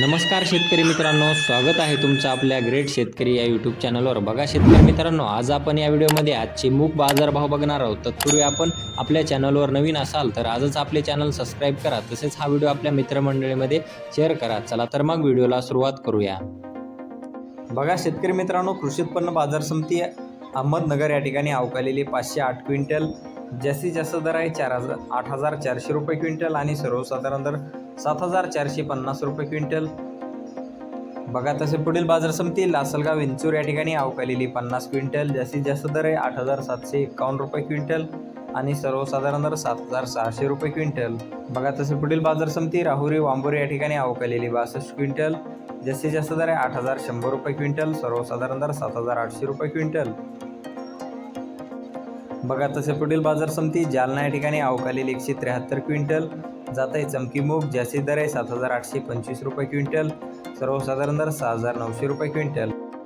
नमस्कार शेतकरी मित्रांनो स्वागत आहे तुमचं आपल्या ग्रेट शेतकरी या यूट्यूब चॅनलवर बघा शेतकरी मित्रांनो आज आपण या व्हिडिओमध्ये आजचे मूग बाजारभाव बघणार आहोत. तत्पूर्वी आपण आपल्या चॅनलवर नवीन असाल तर आजच आपले चॅनल सबस्क्राईब करा. तसेच हा व्हिडिओ आपल्या मित्रमंडळीमध्ये शेअर करा. चला तर मग व्हिडिओला सुरुवात करूया. बघा शेतकरी मित्रांनो कृषी उत्पन्न बाजार समिती अहमदनगर या ठिकाणी अवकालेली पाचशे आठ क्विंटल जास्तीत जास्त दर आहे चार हजार आठ हजार चारशे रुपये क्विंटल आणि सर्वसाधारण दर सात हजार चारशे पन्नास रुपये क्विंटल. बघा तसे पुढील बाजार समिती लासलगाव विंचूर या ठिकाणी अवकालेली पन्नास क्विंटल. जास्तीत जास्त दर आहे आठ हजार सातशे एकावन्न रुपये क्विंटल आणि सर्वसाधारण दर सात हजार सहाशे रुपये क्विंटल. बघा तसे पुढील बाजार समिती राहुरी वांबोरी या ठिकाणी अवकालेली बासष्ट क्विंटल. जास्तीत जास्त दर आहे आठ हजार शंभर रुपये क्विंटल. सर्वसाधारण दर सात हजार आठशे रुपये क्विंटल. बघा तसे पुढील बाजार समिती जालना या ठिकाणी अवकालेली एकशे त्र्याहत्तर क्विंटल. जात आहे चमकी मूग जास्तीत दर आहे सात हजार आठशे पंचवीस रुपये क्विंटल. सर्वसाधारण दर सहा हजार नऊशे रुपये क्विंटल.